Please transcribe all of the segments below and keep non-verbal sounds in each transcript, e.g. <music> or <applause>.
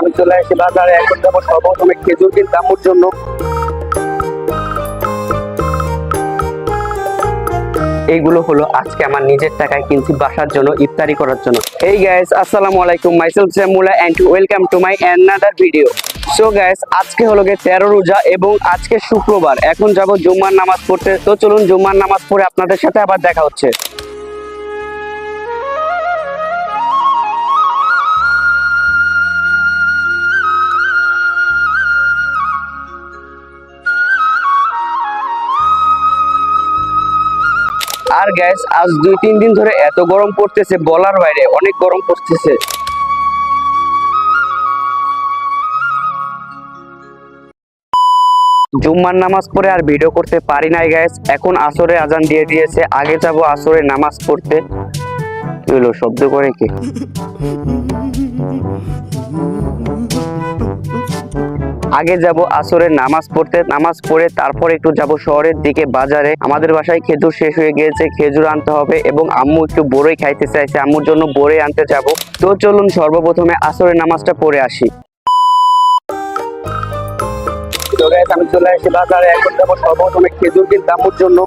আমি চলে আসি বাজারে, এখন যাব সর্বপ্রথমে খেজুর কিনতে আম্মুর জন্য। এইগুলো হলো আজকে আমার নিজের টাকায় কিনছি বাসার জন্য, ইফতারি করার জন্য। এই গাইস আসসালামু আলাইকুম myself Jamula and welcome to my another video so guys আজকে হলো গিয়ে তেরো রোজা এবং আজকে শুক্রবার। এখন যাব জুম্মার নামাজ পড়তে। তো চলুন জুম্মার নামাজ পড়ে আপনাদের সাথে আবার দেখা হচ্ছে। আর গ্যাস আজ দুই, তিন দিন ধরে এত গরম পড়তেছে, বলার বাইরে, অনেক গরম পড়তেছে। জুম্মার নামাজ পড়ে আর ভিডিও করতে পারি নাই গ্যাস এখন আসরে আজান দিয়ে দিয়েছে, আগে যাব আসরে নামাজ পড়তে। কি শব্দ করে কি? <laughs> আগে যাব আসরের নামাজ পড়তে, নামাজ পড়ে তারপর একটু যাব শহরের দিকে বাজারে। আমাদের বাসায় খেজুর শেষ হয়ে গিয়েছে, খেজুর আনতে হবে এবং আম্মু একটু বড়ই খাইতে চাইছে। আম্মুর জন্য বড়ই আনতে যাব। তো চলুন সর্বপ্রথমে আসরের নামাজটা পড়ে আসি। আমি চলে আসি বাজারে। এখন যাব সর্বপ্রথমে খেজুর কিনতে আম্মুর জন্য।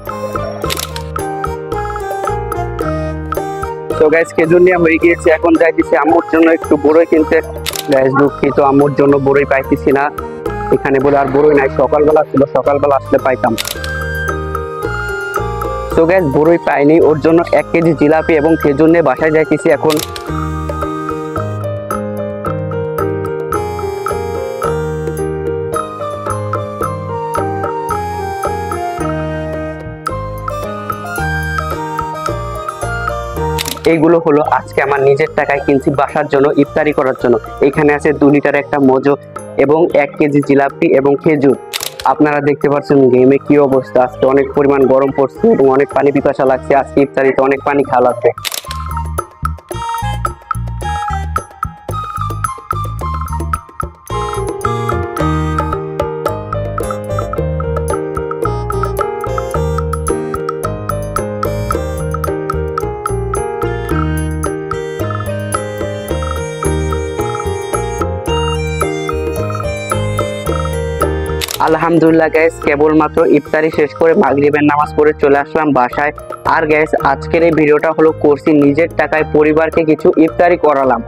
তো গাইস খেজুর নিয়ে হয়ে গিয়েছে এখন যাইতেছি আম্মুর জন্য একটু বড়ই কিনতে। গাইস দুঃখিত আমার জন্য বড়ই পাইতেছি না। এখানে বলে আর বড়ই নাই, সকালবেলা ছিল, সকালবেলা আসলে পাইতাম। তো গ্যাস বড়ই পাইনি, ওর জন্য এক কেজি জিলাপি এবং খেজুর নিয়ে বাসায় যাইতেছি এখন। এইগুলো হলো আজকে আমার নিজের টাকায় কিনছি বাসার জন্য, ইফতারি করার জন্য। এখানে আছে দু লিটার একটা মজো এবং এক কেজি জিলাপি এবং খেজুর। আপনারা দেখতে পাচ্ছেন গেমে কি অবস্থা। আজকে অনেক পরিমাণ গরম পড়ছে এবং অনেক পানি পিপাসা লাগছে। আজকে ইফতারিতে অনেক পানি খাওয়া লাগবে। আলহামদুলিল্লাহ গ্যাস কেবলমাত্র ইফতারি শেষ করে মাগরিবের নামাজ পড়ে চলে আসলাম বাসায়। আর গ্যাস আজকের এই ভিডিওটা হলো করছি নিজের টাকায় পরিবারকে কিছু ইফতারি করালাম।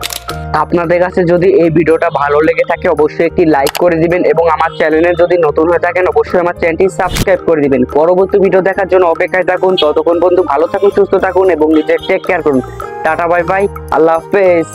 আপনাদের কাছে যদি এই ভিডিওটা ভালো লেগে থাকে, অবশ্যই একটি লাইক করে দিবেন এবং আমার চ্যানেলে যদি নতুন হয়ে থাকেন, অবশ্যই আমার চ্যানেলটি সাবস্ক্রাইব করে দিবেন। পরবর্তী ভিডিও দেখার জন্য অপেক্ষায় থাকুন। ততক্ষণ বন্ধু ভালো থাকুন, সুস্থ থাকুন এবং নিজের টেক কেয়ার করুন। টাটা বাই বাই আল্লাহ হাফেজ।